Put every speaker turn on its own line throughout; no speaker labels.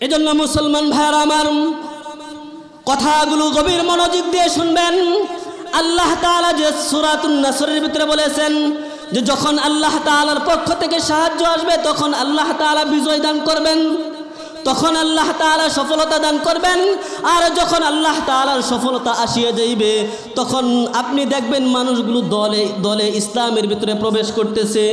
এজন্য মুসলমান ভাইয়ার আমার কথাগুলো গভীর মনোযোগ দিয়ে শুনবেন। আল্লাহ তাআলা যে সূরাতুন নাসরের ভিতরে বলেছেন যে যখন আল্লাহ তাআলার পক্ষ থেকে সাহায্য আসবে, তখন আল্লাহ তাআলা বিজয় দান করবেন। তখন আল্লাহ তাআলা সফলতা দান করবেন। আর যখন আল্লাহ তাআলার সফলতা আসিয়ে যাইবে, তখন আপনি দেখবেন মানুষগুলো দলে দলে ইসলামের ভিতরে প্রবেশ করতেছে।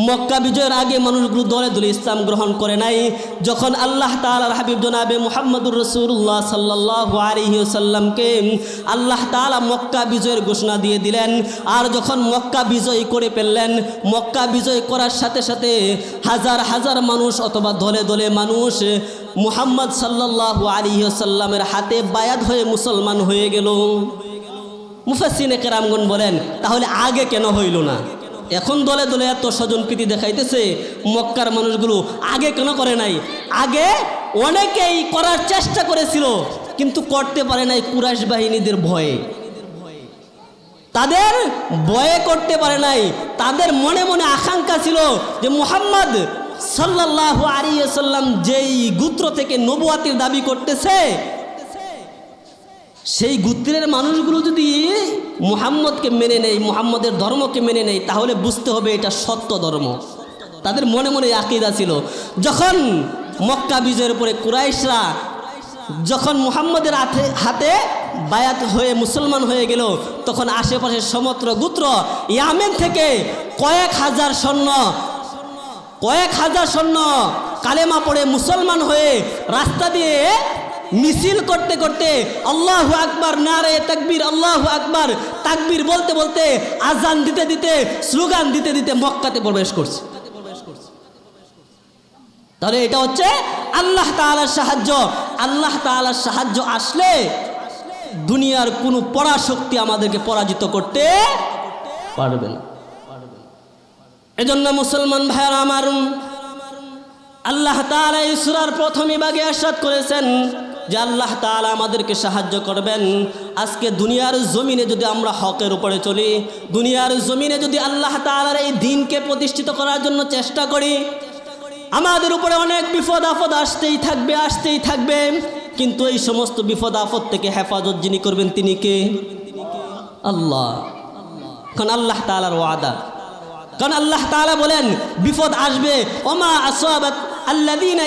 মক্কা বিজয়ের আগে মানুষগুলো দলে দলে ইসলাম গ্রহণ করে নাই। যখন আল্লাহ তালার হাবিব জনাবে মুহাম্মদুর রসুল্লাহ সাল্লাহ আলিহাসাল্লামকে আল্লাহ তালা মক্কা বিজয়ের ঘোষণা দিয়ে দিলেন। আর যখন মক্কা বিজয় করে ফেললেন, মক্কা বিজয় করার সাথে সাথে হাজার হাজার মানুষ অথবা দলে দলে মানুষ মুহাম্মদ সাল্লাহ আলিহাসাল্লামের হাতে বায়াত হয়ে মুসলমান হয়ে গেল। মুফাসিনে কেরামগন বলেন, তাহলে আগে কেন হইল না? এখন দলে দলে এত স্বজনপ্রীতি দেখাইতেছে, মক্কার মানুষগুলো আগে কেন করে নাই? আগে অনেকেই করার চেষ্টা করেছিল, কিন্তু করতে পারে নাই কুরাশ বাহিনীদের ভয়ে। তাদের ভয়ে করতে পারে নাই, তাদের মনে মনে আকাঙ্ক্ষা ছিল যে মুহাম্মদ সাল্লাহ আলিয়াল্লাম যেই গুত্র থেকে নবুয়াতির দাবি করতেছে সেই গুত্রের মানুষগুলো যদি মুহাম্মদকে মেনে নেয়, মুহাম্মদের ধর্মকে মেনে নেয়, তাহলে বুঝতে হবে এটা সত্য ধর্ম। তাদের মনে মনে আকিদা ছিল। যখন মক্কা বিজয়ের পরে কুরাইশরা যখন মুহাম্মদের হাতে হাতে বায়াত হয়ে মুসলমান হয়ে গেল, তখন আশেপাশের সমস্ত গোত্র ইয়ামেন থেকে কয়েক হাজার সৈন্য, কয়েক হাজার সৈন্য কালেমা পড়ে মুসলমান হয়ে রাস্তা দিয়ে মিছিল করতে করতে আল্লাহ আকবার, নারে তাকবীর, আল্লাহ আকবার, তাকবীর বলতে বলতে আজান দিতে দিতে, স্লোগান দিতে দিতে মক্কাতে প্রবেশ করছে। তাহলে এটা হচ্ছে আল্লাহ তাআলার সাহায্য। আল্লাহ তাআলার সাহায্য আসলে দুনিয়ার কোনো পরাশক্তি আমাদেরকে পরাজিত করতে পারবে না। এজন্য মুসলমান ভাইয়ার আমার, আল্লাহ তাআলা ইসরার সূরার প্রথম বিভাগে আরশাদ করেছেন। যে আল্লাহ তাআলা আমাদেরকে সাহায্য করবেন। আজকে দুনিয়ার জমিনে যদি আমরা হকের উপরে চলি, দুনিয়ার জমিনে যদি আল্লাহ তাআলার এই দিনকে প্রতিষ্ঠিত করার জন্য চেষ্টা করি, আমাদের উপরে অনেক বিপদ আপদ আসতেই থাকবে আসতেই থাকবে। কিন্তু এই সমস্ত বিপদ আপদ থেকে হেফাজত যিনি করবেন তিনি কে? আল্লাহ। কারণ আল্লাহ তাআলার ওয়াদা। কারণ আল্লাহ তাআলা বলেন, বিপদ আসবে, ওমা আসওয়াবাত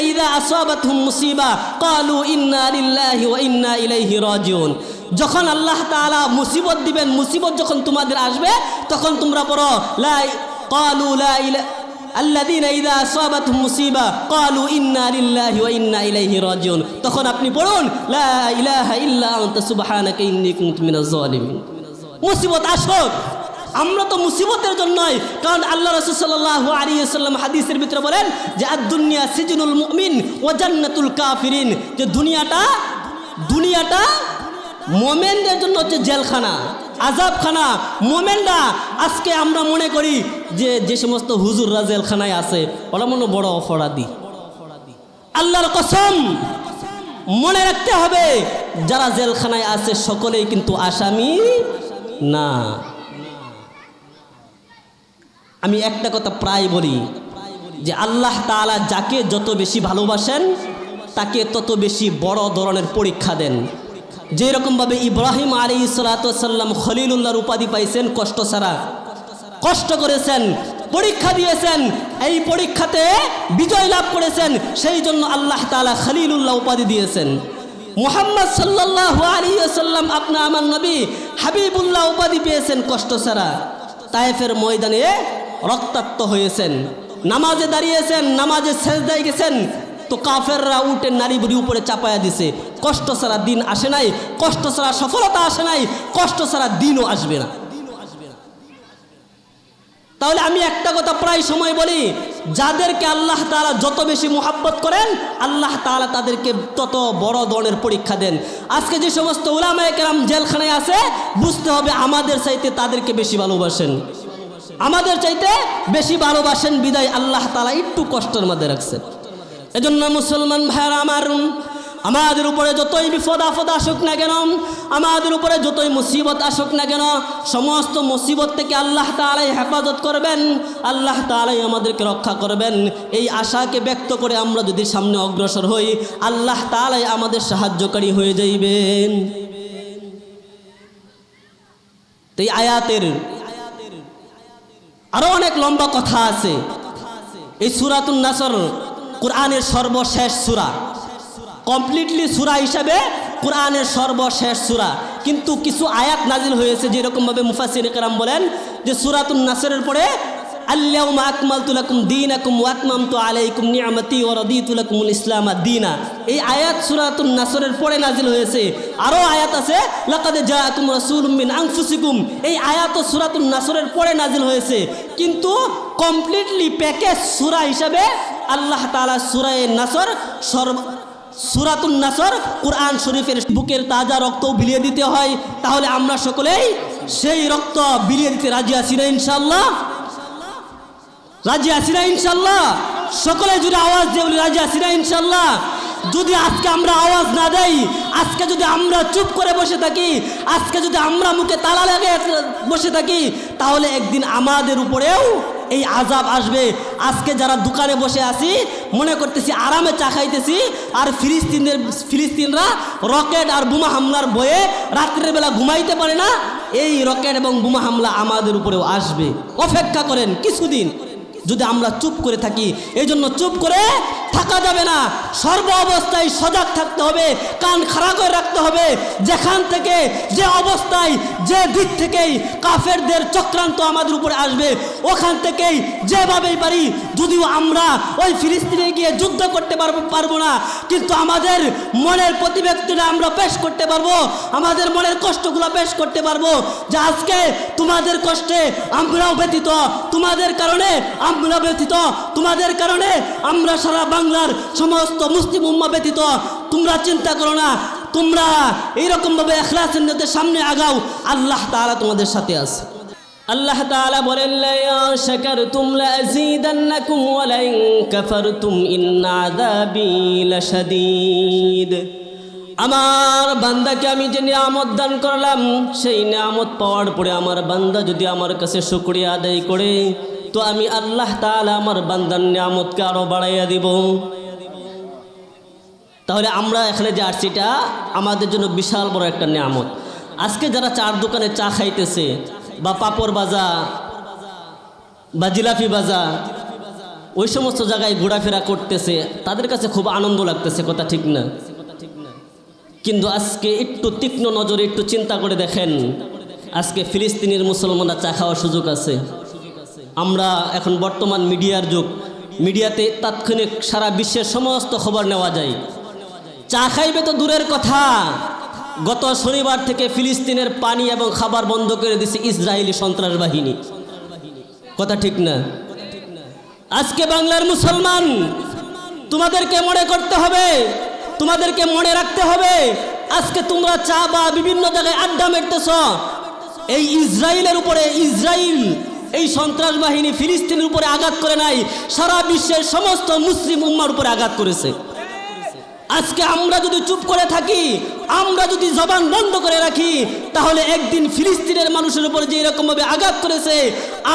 ইযা আসাবাতহুম মুসিবা ক্বালু ইন্না লিল্লাহি ওয়া ইন্না ইলাইহি রাজিউন। যখন আল্লাহ তাআলা মুসিবত দিবেন, মুসিবত যখন তোমাদের আসবে, তখন তোমরা পড়ো, লা ক্বালু লা ইলাহা আল্লাযীনা ইযা আসাবাতহুম মুসিবা ক্বালু ইন্না লিল্লাহি ওয়া ইন্না ইলাইহি রাজিউন। তখন আপনি পড়ুন, লা ইলাহা ইল্লা আনতা, সুবহানাকা ইন্নী কুনতু মিনাজ জালিমিন মুসিবত আসুক আমরা তো মুসিবতের জন্যই, কারণ আল্লাহ রসুল সাল্লাহ আলী সাল্লাম হাদিসের ভিতরে বলেন যে আর দুনিয়া সিজনুল মুমিন ও জান্নাতুল কাফিরিন। যে দুনিয়াটা দুনিয়াটা মোমেনদের জন্য হচ্ছে জেলখানা আজাবখানা মোমেনরা আজকে আমরা মনে করি যে যে সমস্ত হুজুররা জেলখানায় আছে, ওরা মনে বড় অপরাধী। আল্লাহর কসম মনে রাখতে হবে, যারা জেলখানায় আছে, সকলেই কিন্তু আসামি না। আমি একটা কথা প্রায় বলি, যে আল্লাহ তাআলা যাকে যত বেশি ভালোবাসেন, তাকে তত বেশি বড় ধরনের পরীক্ষা দেন। যেরকমভাবে ইব্রাহিম আলী সালাতাম খলিলুল্লাহর উপাধি পাইছেন, কষ্ট ছাড়া। কষ্ট করেছেন, পরীক্ষা দিয়েছেন, এই পরীক্ষাতে বিজয় লাভ করেছেন, সেই জন্য আল্লাহ তাআলা খলিলুল্লাহ উপাধি দিয়েছেন। মোহাম্মদ সাল্লাহ আলী সাল্লাম আপনা আমার নবী হাবিবুল্লাহ উপাধি পেয়েছেন কষ্ট ছাড়া। তায়েফের ময়দানে রক্তাক্ত হয়েছেন। নামাজে দাঁড়িয়েছেন, নামাজে শেষদায় গেছেন। তো কাফেররা উঠে নারী বুড়ি উপরে চাপায়া দিছে। কষ্ট ছাড়া দিন আসে নাই, কষ্ট ছাড়া সফলতা আসে নাই, কষ্ট ছাড়া দিনও আসবে না। তাহলে আমি একটা কথা প্রায় সময় বলি, যাদেরকে আল্লাহ তাআলা যত বেশি মোহাব্বত করেন, আল্লাহ তাআলা তাদেরকে তত বড় ধরনের পরীক্ষা দেন। আজকে যে সমস্ত উলামায়ে কেরাম জেলখানায় আছে, বুঝতে হবে আমাদের চাইতে তাদেরকে বেশি ভালোবাসেন। আমাদের চাইতে বেশি ভালোবাসেন বিদায় আল্লাহ তাআলা একটু কষ্টের মধ্যে রাখছেন এজন্য মুসলমান ভাইয়ারা আমার, আমাদের উপরে যতই বিপদ আপদ আসুক না কেন, আমাদের উপরে যতই মুসিবত আসুক না কেন, সমস্ত মুসিবত থেকে আল্লাহ তালাই হেফাজত করবেন, আল্লাহ তালাই আমাদেরকে রক্ষা করবেন। এই আশাকে ব্যক্ত করে আমরা যদি সামনে অগ্রসর হই, আল্লাহ তালাই আমাদের সাহায্যকারী হয়ে যাইবেন। এই আয়াতের আরও অনেক লম্বা কথা আছে। এই সুরাতুন নাসর কোরআনের সর্বশেষ সুরা। কমপ্লিটলি সুরা হিসাবে কোরআনের সর্বশেষ সুরা। কিন্তু কিছু আয়াত নাজিল হয়েছে যেরকমভাবে মুফাসির কেরাম বলেন যে সুরাতুন নাসরের পরে আল্লাহুম্মা আকমালতু লাকুম দীনাকুম ওয়া আতমামতু আলাইকুম নি'মাতি ওয়া রাদিতু লাকুমুল ইসলাম দীনা। এই আয়াত সূরাতুন নাসরের পরে নাজিল হয়েছে। আরও আয়াত আছে, লাকাদ জাআকুম রাসূলুম মিন আনফুসিকুম। এই আয়াত সূরাতুন নাসরের পরে নাজিল হয়েছে। কিন্তু কমপ্লিটলি প্যাকেজ সূরা হিসাবে আল্লাহ তাআলা সূরা নাসর, সর্ব সুরাতুন নাসর কোরআন শরীফের বুকের তাজা রক্ত বিলিয়ে দিতে হয়। তাহলে আমরা সকলেই সেই রক্ত বিলিয়ে দিতে রাজি আছি না ইনশাল্লাহ রাজি আছি না ইনশাল্লাহ? সকলে যদি আওয়াজ দিয়ে বলি, রাজি আছি না ইনশাল্লাহ। যদি আজকে আমরা আওয়াজ না দেই, আজকে যদি আমরা চুপ করে বসে থাকি, আজকে যদি আমরা মুখে তালা লাগে বসে থাকি, তাহলে একদিন আমাদের উপরেও এই আজাব আসবে। আজকে যারা দোকানে বসে আছি, মনে করতেছি আরামে চা খাইতেছি, আর ফিলিস্তিনের ফিলিস্তিনরা রকেট আর বোমা হামলার বয়ে রাত্রের বেলা ঘুমাইতে পারে না, এই রকেট এবং বোমা হামলা আমাদের উপরেও আসবে। অপেক্ষা করেন, কিছুদিন। যদি আমরা চুপ করে থাকি এই জন্য চুপ করে থাকা যাবে না। সর্ব অবস্থায় সজাগ থাকতে হবে, কান খাড়া করে রাখতে হবে। যেখান থেকে যে অবস্থায়, যে দিক থেকেই কাফেরদের চক্রান্ত আমাদের উপরে আসবে, ওখান থেকেই যেভাবেই পারি যদিও আমরা ওই ফিলিস্তিনে গিয়ে যুদ্ধ করতে পারব পারব না, কিন্তু আমাদের মনের প্রতিব্যক্তিটা আমরা পেশ করতে পারব, আমাদের মনের কষ্টগুলো পেশ করতে পারব যে আজকে তোমাদের কষ্টে আমরাও ব্যতীত, তোমাদের কারণে আমরা ব্যতীত, তোমাদের কারণে আমরা সারা বাংলার সমস্ত মুসলিম উম্মা ব্যতীত, তোমরা চিন্তা করো না, তোমরা এইরকমভাবে এখলাসের নিয়তে সামনে আগাও, আল্লাহ তাআলা তোমাদের সাথে আছে। আল্লাহ তাআলা বলেন লা শাকারতুম লাযীদান্নাকুম ওয়া লাইন কাফারতুম ইন্না আযাবি আমার বান্দাকে আমি যে নিয়ামত দান করলাম, সেই নিয়ামত পাওয়ার পরে আমার বান্দা যদি আমার কাছে শুকরিয়া আদায় করে তো আমি আল্লাহ তাআলা আমার বান্দার নিয়ামতকে আরও বাড়াইয়া দিব। তাহলে আমরা এখানে যে আসছি এটা আমাদের জন্য বিশাল বড় একটা নিয়ামত। আজকে যারা চার দোকানে চা খাইতেছে, বা পাপড় বাজা বা জিলাপি বাজা ওই সমস্ত জায়গায় ঘোরাফেরা করতেছে, তাদের কাছে খুব আনন্দ লাগতেছে, কথা ঠিক না? কিন্তু আজকে একটু তীক্ষ্ণ নজরে একটু চিন্তা করে দেখেন, আজকে ফিলিস্তিনের মুসলমানরা চা খাওয়ার সুযোগ আছে। আমরা এখন বর্তমান মিডিয়ার যুগ। মিডিয়াতে তাৎক্ষণিক সারা বিশ্বের সমস্ত খবর নেওয়া যায়। চা খাইবে তো দূরের কথা। গত শনিবার থেকে ফিলিস্তিনের পানি এবং খাবার বন্ধ করে দিছে ইসরায়েলি সন্ত্রাস বাহিনী কথা ঠিক না? আজকে বাংলার মুসলমান, তোমাদেরকে মনে করতে হবে, তোমাদেরকে মনে রাখতে হবে, আজকে তোমরা চা বা বিভিন্ন জায়গায় আড্ডা মেরতেছ। এই ইসরায়েলের উপরে ইসরায়েল এই সন্ত্রাস বাহিনী ফিলিস্তিনের উপরে আঘাত করে নাই, সারা বিশ্বের সমস্ত মুসলিম উম্মার উপরে আঘাত করেছে। আজকে আমরা যদি চুপ করে থাকি, আমরা যদি জবান বন্ধ করে রাখি, তাহলে একদিন ফিলিস্তিনের মানুষের উপরে যে এরকমভাবে আঘাত করেছে,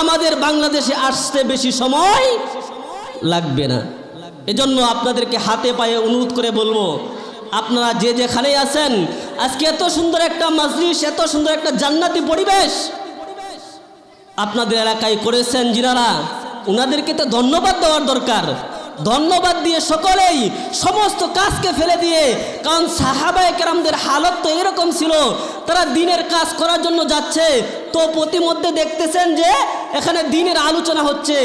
আমাদের বাংলাদেশে আসতে বেশি সময় লাগবে না। এজন্য আপনাদেরকে হাতে পায়ে অনুরোধ করে বলব, আপনারা যে যেখানেই আছেন, আজকে এত সুন্দর একটা মাজলিস, এত সুন্দর একটা জান্নাতি পরিবেশ আপনাদের এলাকায় করেছেন যিনারা ওনাদেরকে তো ধন্যবাদ দেওয়ার দরকার। ধন্যবাদ দিয়ে সকলেই সমস্ত কাজকে ফেলে দিয়ে, কারণ সাহাবায় কেরামদের হালত তো এরকম ছিল, তারা দিনের কাজ করার জন্য যাচ্ছে, তো প্রতিমধ্যে দেখতেছেন যে এখানে দিনের আলোচনা হচ্ছে,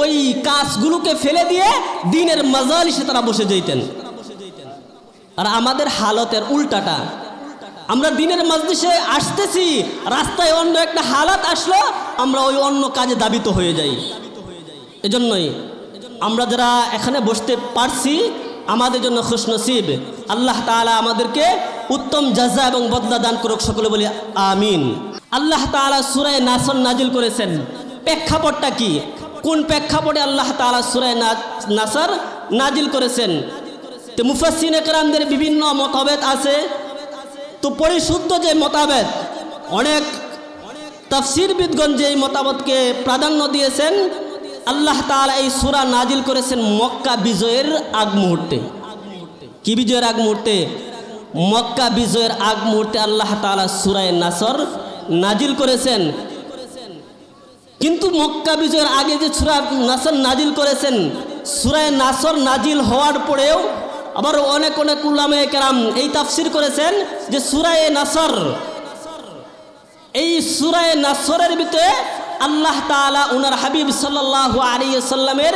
ওই কাজগুলোকে ফেলে দিয়ে দিনের মজালিসে তারা বসে যেতেন আর আমাদের হালতের উল্টাটা আমরা দিনের মজলিসে আসতেছি, রাস্তায় অন্য একটা হালাত আসলো, আমরা ওই অন্য কাজে দাবিত হয়ে যাই। এজন্যই আমরা যারা এখানে বসতে পারছি, আমাদের জন্য খুশনসিব আল্লাহ তাআলা আমাদেরকে উত্তম জাজা এবং বদলা দান করুক, সকলে বলি আমিন। আল্লাহ তাআলা সুরায় নাসর নাজিল করেছেন। প্রেক্ষাপটটা কি? কোন প্রেক্ষাপটে আল্লাহ তাআলা সুরায় নাসর নাজিল করেছেন? মুফাসিন একরামদের বিভিন্ন মতভেদ আছে। তো পরিশুদ্ধ যে মতাবেদ, অনেক তাফসিরবিদগণ যে মতামতকে প্রাধান্য দিয়েছেন, আল্লাহ তাআলা এই সূরা নাজিল করেছেন মক্কা বিজয়ের আগ মুহূর্তে। কি বিজয়ের আগ মুহূর্তে? মক্কা বিজয়ের আগ মুহূর্তে আল্লাহ তাআলা সুরায় নাসর নাজিল করেছেন। কিন্তু মক্কা বিজয়ের আগে যে সুরা নাসর নাজিল করেছেন, সুরায় নাসর নাজিল হওয়ার পরেও আবার অনেক অনেক উল্লামে কেরাম এই তাফসির করেছেন যে সুরায় নাসর। এই সুরায় নাসরের ভিতরে আল্লাহ তাআলা উনার হাবিব সাল্লাহ আলী সাল্লামের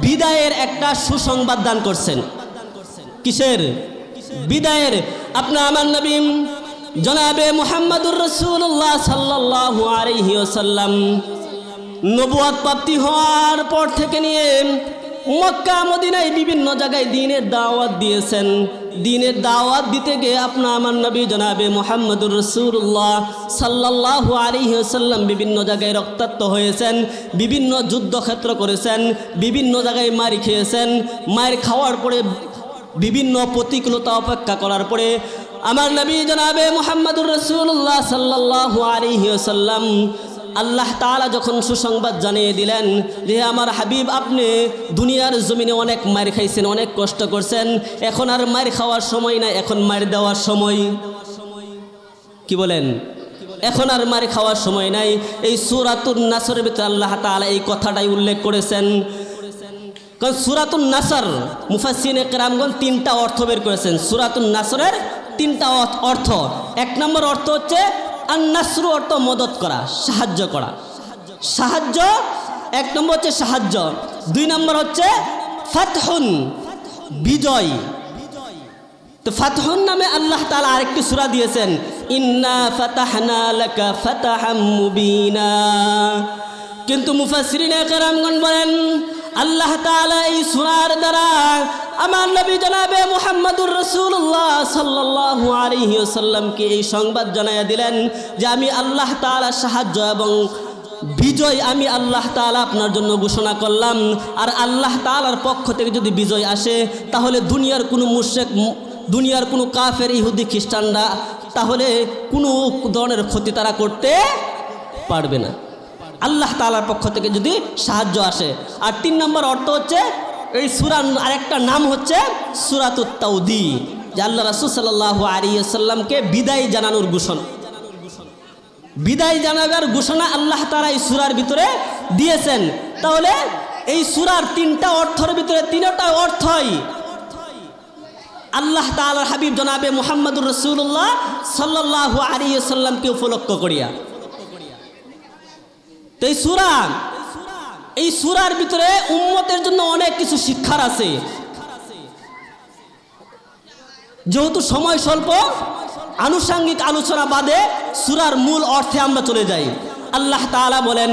বিদায়ের একটা সুসংবাদ দান করছেন। কিসের? বিদায়ের। আপনার আমার নবীম জনাবে মোহাম্মদুর রসুল্লাহ সাল্লাহ আলহি সাল্লাম নবুয়াত প্রাপ্তি হওয়ার পর থেকে নিয়ে মক্কা, মদিনায় বিভিন্ন জায়গায় দিনের দাওয়াত দিয়েছেন। দিনের দাওয়াত দিতে গিয়ে আপনা আমার নবী জনাবে মোহাম্মদুর রসুল্লাহ সাল্লাহ আলিহাসাল্লাম বিভিন্ন জায়গায় রক্তাক্ত হয়েছেন, বিভিন্ন যুদ্ধক্ষেত্র করেছেন, বিভিন্ন জায়গায় মারি খেয়েছেন। মায়ের খাওয়ার পরে বিভিন্ন প্রতিকূলতা অপেক্ষা করার পরে আমার নবী জনাবে মোহাম্মদুর রসুল্লাহ সাল্লাহ আলিহাসাল্লাম আল্লাহ তাআলা যখন সুসংবাদ জানিয়ে দিলেন যে, আমার হাবিব, আপনি দুনিয়ার জমিনে অনেক মার খাইছেন, অনেক কষ্ট করছেন, এখন আর মার খাওয়ার সময় না এখন মার দেওয়ার সময়। কি বলেন? এখন আর মার খাওয়ার সময় নাই। এই সুরাতুন নাসরের ভিতরে আল্লাহ তাআলা এই কথাটাই উল্লেখ করেছেন। কারণ সুরাতুন নাসর মুফাসিন একরামগণ তিনটা অর্থ বের করেছেন। সুরাতুন নাসরের তিনটা অর্থ। এক নম্বর অর্থ হচ্ছে আর নাসরু অর্থ মদত করা, সাহায্য করা। সাহায্য, এক নম্বর হচ্ছে সাহায্য। দুই নম্বর হচ্ছে ফাতহুন, বিজয়। তো ফাতহুন নামে আল্লাহ তালা আরেকটি সুরা দিয়েছেন কিন্তু মুফাসসিরিনে কেরামগণ বলেন আল্লাহ তাআলা এই সূরার দ্বারা আমার নবী জনাবে মুহাম্মদুর রাসূলুল্লাহ সাল্লাল্লাহু আলাইহি ওয়াসাল্লামকে এই সংবাদ জানাইয়া দিলেন যে আমি আল্লাহ তাআলা সাহায্য এবং বিজয় আমি আল্লাহ তাআলা আপনার জন্য ঘোষণা করলাম। আর আল্লাহ তাআলার পক্ষ থেকে যদি বিজয় আসে, তাহলে দুনিয়ার কোনো মুশেক দুনিয়ার কোনো কাফের, ইহুদি, খ্রিস্টানরা তাহলে কোনো ধরনের ক্ষতি তারা করতে পারবে না। আল্লাহ তালার পক্ষ থেকে যদি সাহায্য আসে। আর তিন নম্বর অর্থ হচ্ছে, এই সুরান আরেকটা নাম হচ্ছে সুরাতুত তাউদি যে আল্লাহ রাসূল সাল্লাল্লাহু আলাইহি সাল্লামকে বিদায় জানানোর ঘোষণা। বিদায় জানাবার ঘোষণা আল্লাহ তারা এই সুরার ভিতরে দিয়েছেন। তাহলে এই সুরার তিনটা অর্থের ভিতরে তিনটা অর্থই আল্লাহ তাআলার হাবিব জনাবে মোহাম্মদুর রসুল্লাহ সাল্লাহ আলী সাল্লামকে উপলক্ষ করিয়া। তো এই সুরা, এই সুরার ভিতরে উম্মতের জন্য অনেক কিছু শিক্ষার আছে। যেহেতু সময় স্বল্প, আনুষাঙ্গিক আলোচনা বাদে সুরার মূল অর্থে আমরা চলে যাই। আল্লাহ তাআলা বলেন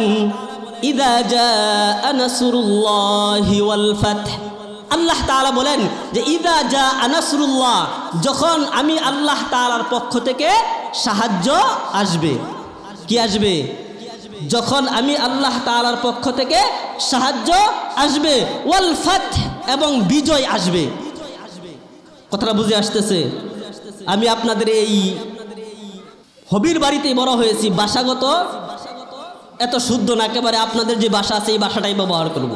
আল্লাহ তাআলা বলেন যে, ইদা জা আনাসরুল্লাহ যখন আমি আল্লাহ তাআলার পক্ষ থেকে সাহায্য আসবে। কি আসবে? যখন আমি আল্লাহ তাআলার পক্ষ থেকে সাহায্য আসবে, ওয়াল ফাতহ এবং বিজয় আসবে। কথাটা বুঝে আসতেছে? আমি আপনাদের এই হবির বাড়িতেই বড় হয়েছি, বাসাগত। এত শুদ্ধ না, একেবারে আপনাদের যে বাসা আছে, এই বাসাটাই ব্যবহার করব।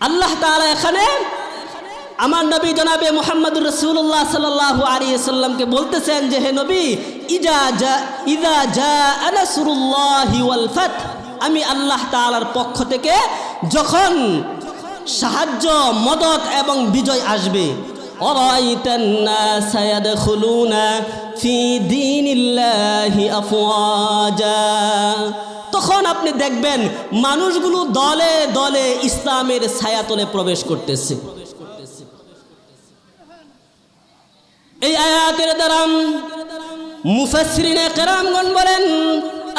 আল্লাহ তাআলা এখানে আমার নবী জনাবে মোহাম্মদুর রসুল্লাহ সাল্লাহ আলী সাল্লামকে বলতেছেন যে, হে নবী, ইজা জা ইজা জা আমি আল্লাহ তালার পক্ষ থেকে যখন সাহায্য, মদত এবং বিজয় আসবে তখন আপনি দেখবেন মানুষগুলো দলে দলে ইসলামের ছায়াতলে প্রবেশ করতেছে। এই আয়াতের দ্বারা মুফাসরিনে কেরামগণ বলেন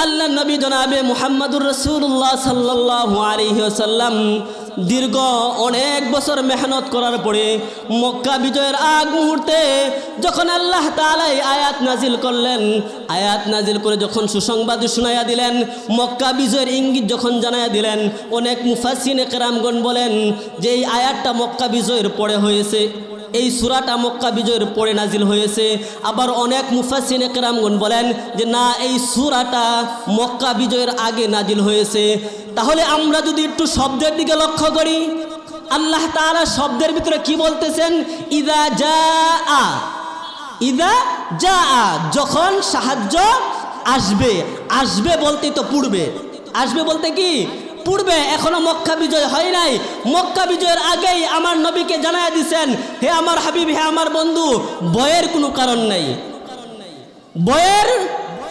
আল্লাহ নবী জনাবে মুহাম্মদুর রসুল্লাহ সাল্লাহ আলহিহাসাল্লাম দীর্ঘ অনেক বছর মেহনত করার পরে মক্কা বিজয়ের আগ মুহূর্তে যখন আল্লাহ তাআলা এই আয়াত নাজিল করলেন, আয়াত নাজিল করে যখন সুসংবাদ শুনাইয়া দিলেন, মক্কা বিজয়ের ইঙ্গিত যখন জানাইয়া দিলেন, অনেক মুফাসিনে কেরামগণ বলেন যে এই আয়াতটা মক্কা বিজয়ের পরে হয়েছে। এই সুরাটা মক্কা বিজয়ের পরে নাজিল হয়েছে। আবার অনেক মুফাসিন একরামগুন বলেন যে, না, এই সুরাটা মক্কা বিজয়ের আগে নাজিল হয়েছে। তাহলে আমরা যদি একটু শব্দের দিকে লক্ষ্য করি, আল্লাহ তাআলা শব্দের ভিতরে কি বলতেছেন? ইদা যা আ ইদা যা আ যখন সাহায্য আসবে আসবে বলতেই তো পূর্বে। আসবে বলতে কি? পূর্বে এখনও মক্কা বিজয় হয় নাই। মক্কা বিজয়ের আগেই আমার নবীকে জানায় দিছেন, হে আমার হাবিব, হে আমার বন্ধু বয়ের কোনো কারণ নাই। বয়ের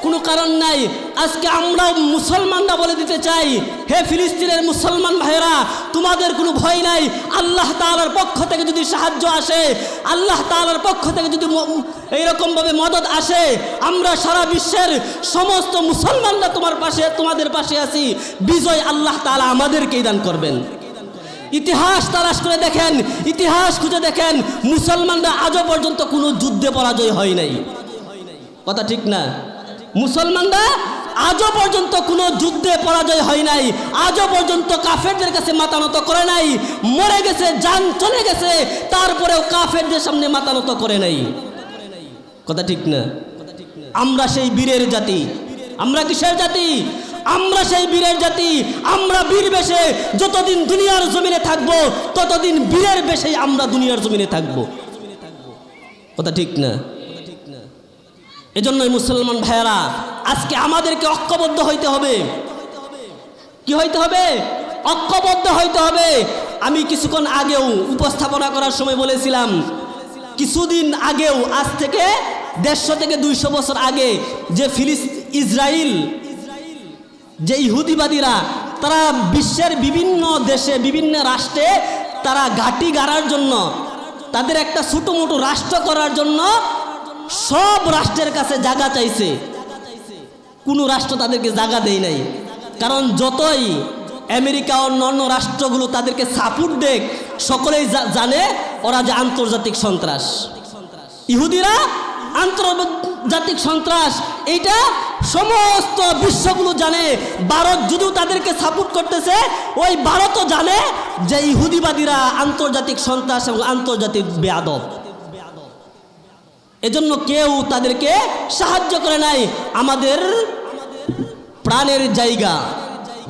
কোনো কারণ নাই। আজকে আমরা মুসলমানরা বলে দিতে চাই, হে ফিলিস্তিনের মুসলমান ভাইরা তোমাদের কোনো ভয় নাই। আল্লাহ তাআলার পক্ষ থেকে যদি সাহায্য আসে, আল্লাহ তাআলার পক্ষ থেকে যদি এইরকমভাবে মদত আসে। আমরা সারা বিশ্বের সমস্ত মুসলমানরা তোমার পাশে, তোমাদের পাশে আছি। বিজয় আল্লাহ তাআলা আমাদেরকেই দান করবেন। ইতিহাস তালাশ করে দেখেন, ইতিহাস খুঁজে দেখেন, মুসলমানরা আজও পর্যন্ত কোনো যুদ্ধে পরাজয় হয় নাই। কথা ঠিক না? মুসলমানরা আজও পর্যন্ত কোনো যুদ্ধে পরাজয় হয় নাই, আজও পর্যন্ত কাফেরদের কাছে মাতানত করে নাই, মরে গেছে, যান চলে গেছে, তারপরেও কাফেরদের সামনে মাতানত করে নাই। কথা ঠিক না? আমরা সেই বীরের জাতি। আমরা কিসের জাতি? আমরা সেই বীরের জাতি। আমরা বীর বেশে যতদিন দুনিয়ার জমিনে থাকব, ততদিন বীরের বেশে আমরা দুনিয়ার জমিনে থাকব। কথা ঠিক না? এজন্যই মুসলমান ভাইয়েরা, আজকে আমাদেরকে ঐক্যবদ্ধ হইতে হবে। কি হইতে হবে? ঐক্যবদ্ধ হইতে হবে। আমি কিছুক্ষণ আগেও উপস্থাপনা করার সময় বলেছিলাম কিছুদিন আগেও, আজ থেকে দেড়শো থেকে দুইশো বছর আগে যে ফিলিস ইসরায়েল যে ইহুদিবাদীরা, তারা বিশ্বের বিভিন্ন দেশে, বিভিন্ন রাষ্ট্রে তারা ঘাটি গাড়ার জন্য, তাদের একটা ছোটো মোটো রাষ্ট্র করার জন্য সব রাষ্ট্রের কাছে জায়গা চাইছে। কোনো রাষ্ট্র তাদেরকে জায়গা দেয় নাই। কারণ যতই আমেরিকা অন্য অন্য রাষ্ট্রগুলো তাদেরকে সাপোর্ট দেখ সকলেই জানে ওরা যে আন্তর্জাতিক সন্ত্রাস। ইহুদিরা আন্তর্জাতিক সন্ত্রাস। এইটা সমস্ত বিশ্বগুলো জানে। ভারত যদিও তাদেরকে সাপোর্ট করতেছে, ওই ভারতও জানে যে ইহুদিবাদীরা আন্তর্জাতিক সন্ত্রাস এবং আন্তর্জাতিক বেয়াদব এজন্য কেউ তাদেরকে সাহায্য করে নাই। আমাদের প্রাণের জায়গা।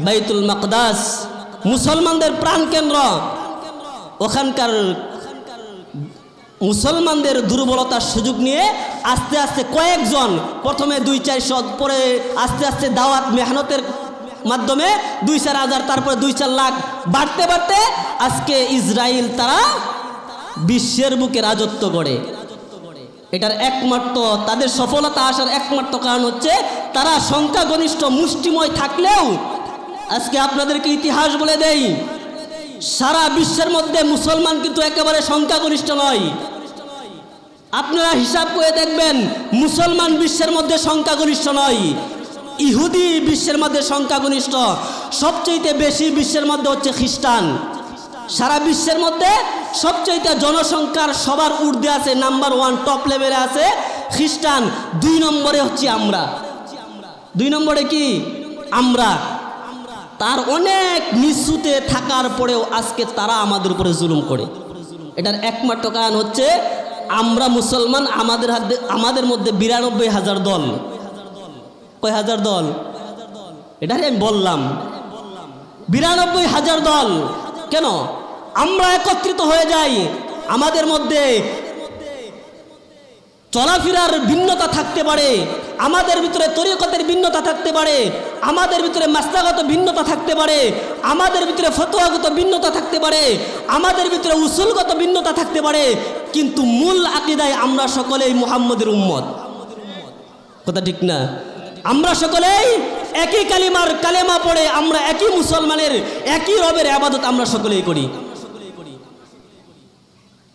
বাইতুল মাকদাস, মুসলমানদের প্রাণ কেন্দ্র ওখানকার মুসলমানদের দুর্বলতার সুযোগ নিয়ে আস্তে আস্তে কয়েকজন, প্রথমে দুই চারশো, পরে আস্তে আস্তে দাওয়াত, মেহনতের মাধ্যমে দুই চার হাজার, তারপরে দুই চার লাখ বাড়তে বাড়তে আজকে ইসরায়েল তারা বিশ্বের বুকে রাজত্ব করে এটার একমাত্র, তাদের সফলতা আসার একমাত্র কারণ হচ্ছে তারা সংখ্যাগরিষ্ঠ, মুষ্টিময় থাকলেও আজকে আপনাদেরকে ইতিহাস বলে দেই সারা বিশ্বের মধ্যে মুসলমান কিন্তু একেবারে সংখ্যাগরিষ্ঠ নয়। আপনারা হিসাব করে দেখবেন, মুসলমান বিশ্বের মধ্যে সংখ্যাগরিষ্ঠ নয়। ইহুদি বিশ্বের মধ্যে সংখ্যাগরিষ্ঠ। সবচেয়ে বেশি বিশ্বের মধ্যে হচ্ছে খ্রিস্টান। সারা বিশ্বের মধ্যে সবচেয়ে জনসংখ্যার সবার ঊর্ধ্বে আছে, নাম্বার ওয়ান, টপ লেভেলে আছে খ্রিস্টান। দুই নম্বরে হচ্ছে আমরা। দুই নম্বরে কি? আমরা। তার অনেক নিচুতে থাকার পরেও আজকে তারা আমাদের উপরে জুলুম করে। এটার একমাত্র কারণ হচ্ছে, আমরা মুসলমান, আমাদের হাতে আমাদের মধ্যে বিরানব্বই হাজার দল। কয় হাজার দল? এটাই আমি বললাম। বিরানব্বই হাজার দল। কেন? আমরা একত্রিত হয়ে যাই। আমাদের মধ্যে চলাফেরার ভিন্নতা থাকতে পারে, আমাদের ভিতরে তরিকতের ভিন্নতা থাকতে পারে, আমাদের ভিতরে মাস্তাগত ভিন্নতা থাকতে পারে, আমাদের ভিতরে ফতোয়াগত ভিন্নতা থাকতে পারে, আমাদের ভিতরে উসুলগত ভিন্নতা থাকতে পারে, কিন্তু মূল আকিদায় আমরা সকলেই মুহাম্মদের উম্মত। কথা ঠিক না? আমরা সকলেই একই কালিমার কালেমা পড়ে আমরা একই মুসলমানের একই রবের আবাদত আমরা সকলেই করি।